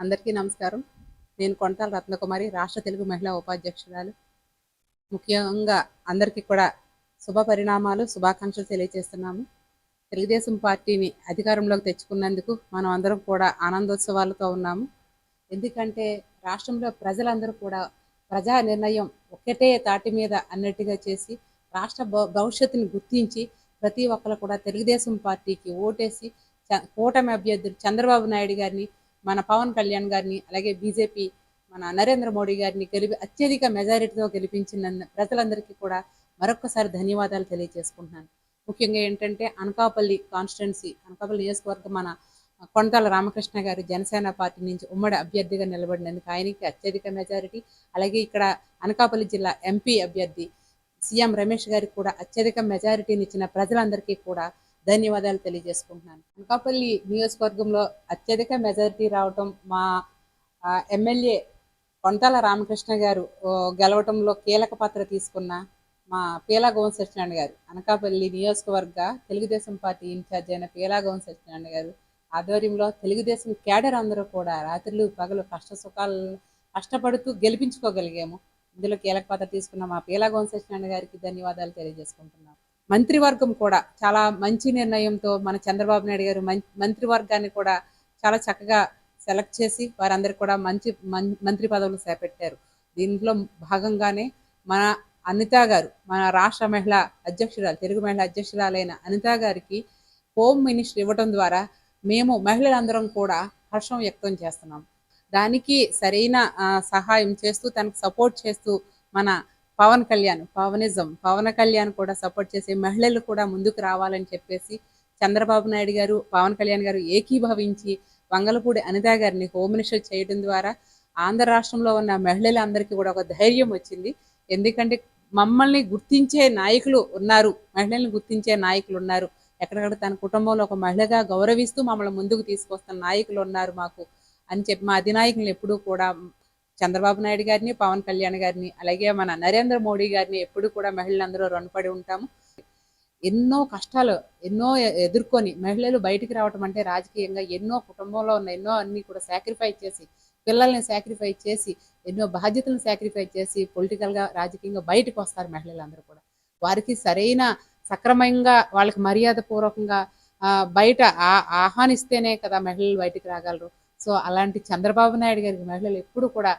అందరికీ నమస్కారం. నేను కొంటాల రత్నకుమారి రాష్ట్ర తెలుగు మహిళా ఉపాధ్యక్షురాలు. ముఖ్యంగా అందరికీ కూడా శుభ పరిణామాలు శుభాకాంక్షలు తెలియజేస్తున్నాము. తెలుగుదేశం పార్టీని అధికారంలోకి తెచ్చుకున్నందుకు మనం అందరం కూడా ఆనందోత్సవాలతో ఉన్నాము. ఎందుకంటే రాష్ట్రంలో ప్రజలందరూ కూడా ప్రజా నిర్ణయం ఒకటే తాటి మీద అన్నట్టుగా చేసి రాష్ట్ర భ- భవిష్యత్తుని గుర్తించి ప్రతి ఒక్కరు కూడా తెలుగుదేశం పార్టీకి ఓటేసి కూటమి అభ్యర్థులు చంద్రబాబు నాయుడు గారిని మన పవన్ కళ్యాణ్ గారిని అలాగే బీజేపీ మన నరేంద్ర మోడీ గారిని గెలిపి అత్యధిక మెజారిటీతో గెలిపించిన ప్రజలందరికీ కూడా మరొకసారి ధన్యవాదాలు తెలియజేసుకుంటున్నాను. ముఖ్యంగా ఏంటంటే అనకాపల్లి కాన్స్టిట్యున్సీ అనకాపల్లి నియోజకవర్గం మన కొంటాల రామకృష్ణ గారు జనసేన పార్టీ నుంచి ఉమ్మడి అభ్యర్థిగా నిలబడినందుకు ఆయనకి అత్యధిక మెజారిటీ అలాగే ఇక్కడ అనకాపల్లి జిల్లా ఎంపీ అభ్యర్థి సీఎం రమేష్ గారికి కూడా అత్యధిక మెజారిటీనిచ్చిన ప్రజలందరికీ కూడా ధన్యవాదాలు తెలియజేసుకుంటున్నాను. అనకాపల్లి నియోజకవర్గంలో అత్యధిక మెజారిటీ రావటం మా ఎమ్మెల్యే కొంటాల రామకృష్ణ గారు గెలవటంలో కీలక పాత్ర తీసుకున్న మా పీలా గోవన్ సత్యనారాయణ గారు. అనకాపల్లి నియోజకవర్గ తెలుగుదేశం పార్టీ ఇన్ఛార్జ్ అయిన పీలా గోవన్ సత్యనారాయణ గారు ఆధ్వర్యంలో తెలుగుదేశం క్యాడర్ అందరూ కూడా రాత్రులు పగలు కష్ట సుఖాలు కష్టపడుతూ గెలిపించుకోగలిగాము. ఇందులో కీలక పాత్ర తీసుకున్న మా పీలా గోవన్ సత్యనారాయణ గారికి ధన్యవాదాలు తెలియజేసుకుంటున్నాం మంత్రివర్గం కూడా చాలా మంచి నిర్ణయంతో మన చంద్రబాబు నాయుడు గారు మంత్రివర్గాన్ని కూడా చాలా చక్కగా సెలెక్ట్ చేసి వారందరూ కూడా మంచి మం- మంత్రి పదవులు చేపట్టారు. దీంట్లో భాగంగానే మన అనిత గారు మన రాష్ట్ర మహిళా అధ్యక్షురాలు తెలుగు మహిళా అధ్యక్షురాలైన అనిత గారికి హోమ్ మినిస్టర్ ఇవ్వడం ద్వారా మేము మహిళలందరం కూడా హర్షం వ్యక్తం చేస్తున్నాం. దానికి సరైన సహాయం చేస్తూ తనకు సపోర్ట్ చేస్తూ మన పవన్ కళ్యాణ్ పవనిజం పవన్ కళ్యాణ్ కూడా సపోర్ట్ చేసే మహిళలు కూడా ముందుకు రావాలని చెప్పేసి చంద్రబాబు నాయుడు గారు పవన్ కళ్యాణ్ గారు ఏకీభవించి వంగలపూడి అనిత గారిని హోమ్ మినిస్టర్ చేయడం ద్వారా ఆంధ్ర రాష్ట్రంలో ఉన్న మహిళలందరికీ కూడా ఒక ధైర్యం వచ్చింది. ఎందుకంటే మమ్మల్ని గుర్తించే నాయకులు ఉన్నారు మహిళల్ని గుర్తించే నాయకులు ఉన్నారు. ఎక్కడెక్కడ తన కుటుంబంలో ఒక మహిళగా గౌరవిస్తూ మమ్మల్ని ముందుకు తీసుకొస్తున్న నాయకులు ఉన్నారు మాకు అని చెప్పి మా అధినాయకులు ఎప్పుడూ కూడా చంద్రబాబు నాయుడు గారిని పవన్ కళ్యాణ్ గారిని అలాగే మన నరేంద్ర మోడీ గారిని ఎప్పుడు కూడా మహిళలందరూ రుణపడి ఉంటాము. ఎన్నో కష్టాలు ఎన్నో ఎదుర్కొని మహిళలు బయటికి రావటం అంటే రాజకీయంగా ఎన్నో కుటుంబంలో ఉన్న ఎన్నో అన్ని కూడా సాక్రిఫైస్ చేసి పిల్లల్ని సాక్రిఫైస్ చేసి ఎన్నో బాధ్యతలను సాక్రిఫైస్ చేసి పొలిటికల్గా రాజకీయంగా బయటకు వస్తారు మహిళలందరూ కూడా. వారికి సరైన సక్రమంగా వాళ్ళకి మర్యాద పూర్వకంగా ఆ, బయట ఆహ్వానిస్తేనే కదా మహిళలు బయటికి రాగలరు. సో అలాంటి చంద్రబాబు నాయుడు గారికి మహిళలు ఎప్పుడు కూడా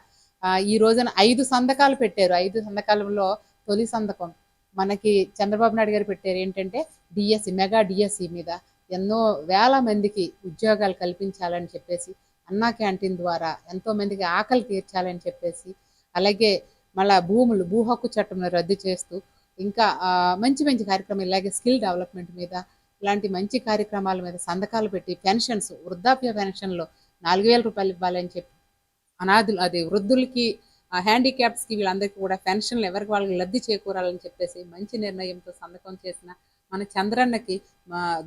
ఈ రోజున ఐదు సంతకాలు పెట్టారు. ఐదు సంతకాలలో తొలి సంతకం మనకి చంద్రబాబు నాయుడు గారు పెట్టారు ఏంటంటే డిఎస్సి మెగా డిఎస్సి మీద ఎన్నో వేల మందికి ఉద్యోగాలు కల్పించాలని చెప్పేసి అన్నా క్యాంటీన్ ద్వారా ఎంతో మందికి ఆకలి తీర్చాలని చెప్పేసి అలాగే మళ్ళా భూములు భూ హక్కు చట్టం రద్దు చేస్తూ ఇంకా మంచి మంచి కార్యక్రమాలు ఇలాగే స్కిల్ డెవలప్మెంట్ మీద ఇలాంటి మంచి కార్యక్రమాల మీద సంతకాలు పెట్టి పెన్షన్స్ వృద్ధాప్య పెన్షన్లో నాలుగు వేల రూపాయలు ఇవ్వాలని చెప్పి అనాథులు అదే వృద్ధులకి హ్యాండిక్యాప్స్కి వీళ్ళందరికీ కూడా పెన్షన్లు ఎవరికి వాళ్ళకి లబ్ధి చేకూరాలని చెప్పేసి మంచి నిర్ణయంతో సంతకం చేసిన మన చంద్రన్నకి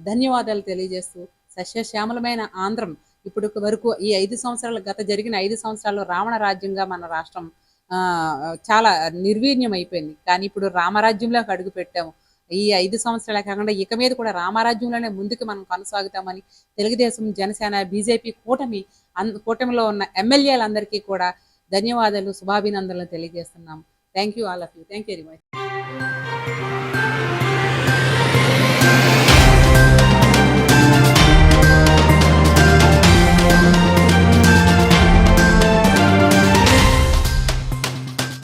ధన్యవాదాలు తెలియజేస్తూ సస్యశ్యామలమైన ఆంధ్రం. ఇప్పుడు వరకు ఈ ఐదు సంవత్సరాలు గత జరిగిన ఐదు సంవత్సరాల్లో రావణ రాజ్యంగా మన రాష్ట్రం చాలా నిర్వీర్యం అయిపోయింది కానీ ఇప్పుడు రామరాజ్యంలోకి అడుగు పెట్టాము. ఈ ఐదు సంవత్సరాలే కాకుండా ఇక మీద కూడా రామరాజ్యంలోనే ముందుకు మనం కొనసాగుతామని తెలుగుదేశం జనసేన బీజేపీ కూటమి అన్ కూటమిలో ఉన్న ఎమ్మెల్యేలందరికీ కూడా ధన్యవాదాలు శుభాభినందనలు తెలియజేస్తున్నాము. Thank you all of you thank you very much